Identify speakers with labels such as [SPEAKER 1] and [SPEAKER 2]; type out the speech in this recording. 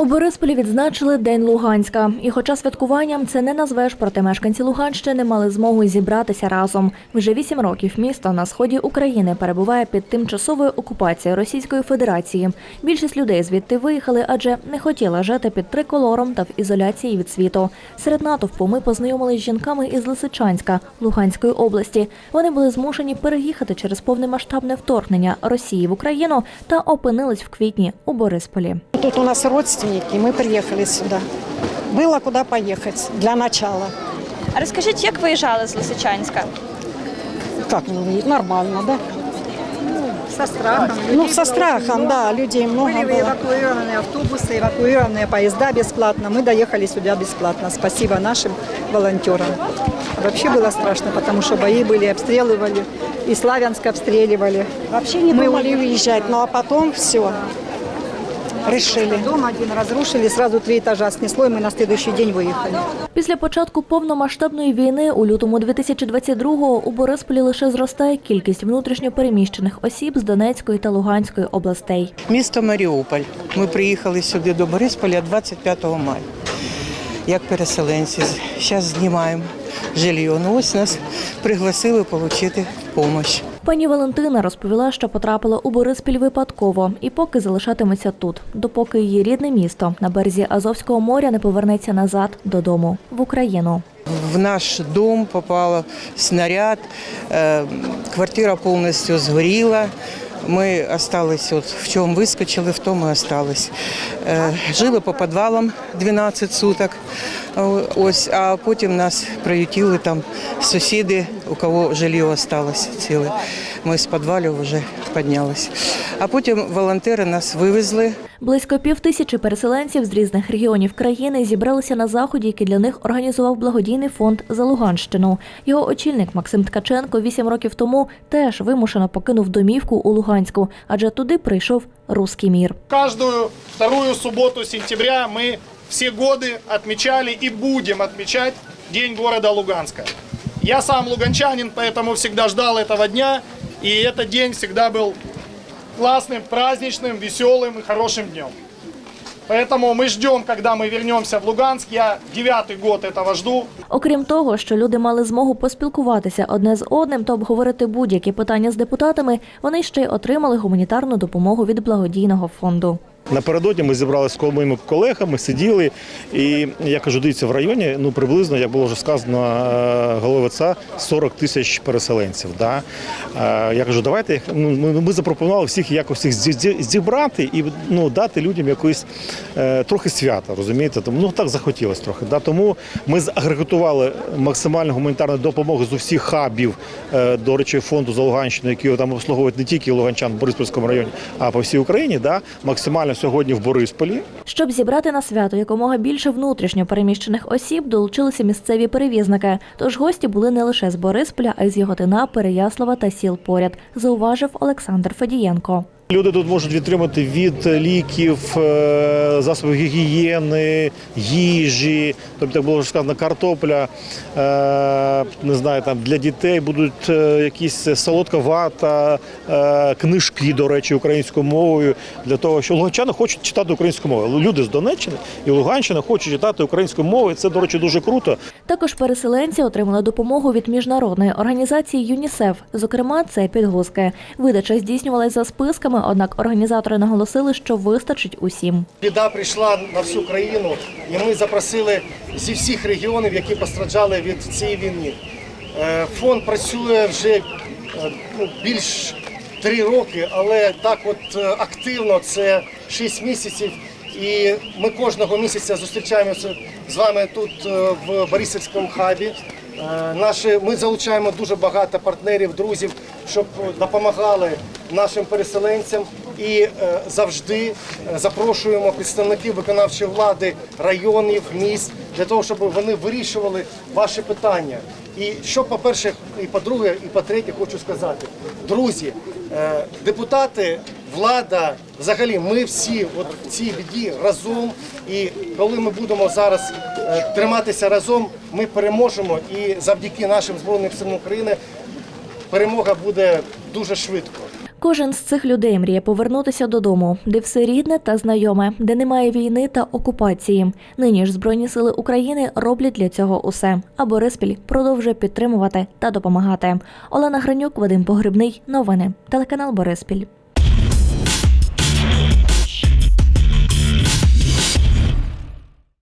[SPEAKER 1] У Борисполі відзначили День Луганська. І хоча святкуванням це не назвеш, проте мешканці Луганщини мали змогу зібратися разом. Вже вісім років місто на сході України перебуває під тимчасовою окупацією Російської Федерації. Більшість людей звідти виїхали, адже не хотіла жити під триколором та в ізоляції від світу. Серед натовпу ми познайомилися з жінками із Лисичанська Луганської області. Вони були змушені переїхати через повномасштабне вторгнення Росії в Україну та опинились в квітні у Борисполі.
[SPEAKER 2] Тут у нас родственники, мы приехали сюда. Было куда поехать для начала.
[SPEAKER 3] А розкажіть, як виїжджали з Лисичанська?
[SPEAKER 2] Как ну, нормально, да?
[SPEAKER 4] Со страхом.
[SPEAKER 2] Ну, со страхом, да, людей много
[SPEAKER 4] Были
[SPEAKER 2] было.
[SPEAKER 4] эвакуированные автобусы, эвакуированные поезда бесплатно. Мы доехали сюда бесплатно. Спасибо нашим волонтерам. Вообще было страшно, потому что бои были, обстреливали. И Славянск обстреливали.
[SPEAKER 2] Вообще не думали уезжать, ну а потом все. Решили.
[SPEAKER 4] Дом один разрушили, сразу три этажа снесло, и мы на следующий день выехали.
[SPEAKER 1] Після початку повномасштабної війни у лютому 2022-го у Борисполі лише зростає кількість внутрішньо переміщених осіб з Донецької та Луганської областей.
[SPEAKER 5] Місто Маріуполь. Ми приїхали сюди до Борисполя 25 мая. Як переселенці. Зараз знімаємо жилье. Ну ось нас пригласили отримати допомогу.
[SPEAKER 1] Пані Валентина розповіла, що потрапила у Бориспіль випадково і поки залишатиметься тут, допоки її рідне місто на березі Азовського моря не повернеться назад додому в Україну.
[SPEAKER 5] В наш дом попав снаряд, е, квартира повністю згоріла. Ми остались, от в чому вискочили, в тому остались. Е, Жили по підвалам 12 суток. Ось, а потім нас приютили там сусіди, у кого жилье осталось ціле. Ми з підвалів вже піднялися. А потім волонтери нас вивезли.
[SPEAKER 1] Близько півтисячі переселенців з різних регіонів країни зібралися на заході, який для них організував благодійний фонд за Луганщину. Його очільник Максим Ткаченко вісім років тому теж вимушено покинув домівку у Луганську, адже туди прийшов руський мір.
[SPEAKER 6] Каждую вторую субботу сентября мы все годы отмечали и будем отмечать День города Луганска. Я сам луганчанин, поэтому всегда ждал этого дня, и этот день всегда был классным, праздничным, веселым и хорошим днем. Поэтому мы ждем, когда мы вернемся в Луганск. Я девятый год этого жду.
[SPEAKER 1] Окрім того, що люди мали змогу поспілкуватися одне з одним та обговорити будь-які питання з депутатами, вони ще й отримали гуманітарну допомогу від благодійного фонду.
[SPEAKER 7] Напередодні ми зібралися з моїми колегами, сиділи, і я кажу, дивіться, в районі ну приблизно, як було вже сказано е, голови ОЦА, 40 тисяч переселенців. Да? Е, Я кажу, давайте ну, ми, запропонували всіх якось їх зі- зі- зібрати і ну, дати людям якось е, трохи свята, розумієте? Тому ну так захотілося трохи. Да? Тому ми загреготували максимальну гуманітарну допомогу з усіх хабів, до речі, фонду за Луганщину, які там обслуговують не тільки луганчан в Бориспільському районі, а по всій Україні. Да? Максимально сьогодні в Борисполі.
[SPEAKER 1] Щоб зібрати на свято якомога більше внутрішньо переміщених осіб, долучилися місцеві перевізники. Тож гості були не лише з Борисполя, а й з Яготина, Переяслава та сіл поряд, зауважив Олександр Федієнко.
[SPEAKER 7] Люди тут можуть відтримати від ліків, е, засобів гігієни, їжі, тобто було сказано, картопля, е, не знаю, там для дітей будуть е, якісь солодка вата, книжки, до речі, українською мовою, для того, що луганчани хочуть читати українською мовою. Люди з Донеччини і Луганщини хочуть читати українською мовою. Це, до речі, дуже круто.
[SPEAKER 1] Також переселенці отримали допомогу від міжнародної організації ЮНІСЕФ. Зокрема, це підгузки. Видача здійснювалась за списками, однак організатори наголосили, що вистачить усім.
[SPEAKER 6] Біда прийшла на всю країну, і ми запросили зі всіх регіонів, які постраждали від цієї війни. Е, Фонд працює вже е, ну, більш три роки, але так от е, активно це 6 місяців. І ми кожного місяця зустрічаємося з вами тут в Борисівському хабі. Наші, ми залучаємо дуже багато партнерів, друзів, щоб допомагали нашим переселенцям і е, завжди е, запрошуємо представників виконавчої влади районів, міст для того, щоб вони вирішували ваші питання. І що, по-перше, і по-друге, і по-третє, хочу сказати, друзі, е, депутати, влада, взагалі, ми всі от в цій біді разом. І коли ми будемо зараз триматися разом, ми переможемо. І завдяки нашим збройним силам України перемога буде дуже швидко.
[SPEAKER 1] Кожен з цих людей мріє повернутися додому, де все рідне та знайоме, де немає війни та окупації. Нині ж Збройні сили України роблять для цього усе. А Бориспіль продовжує підтримувати та допомагати. Олена Гранюк, Вадим Погребний. Новини. Телеканал Бориспіль.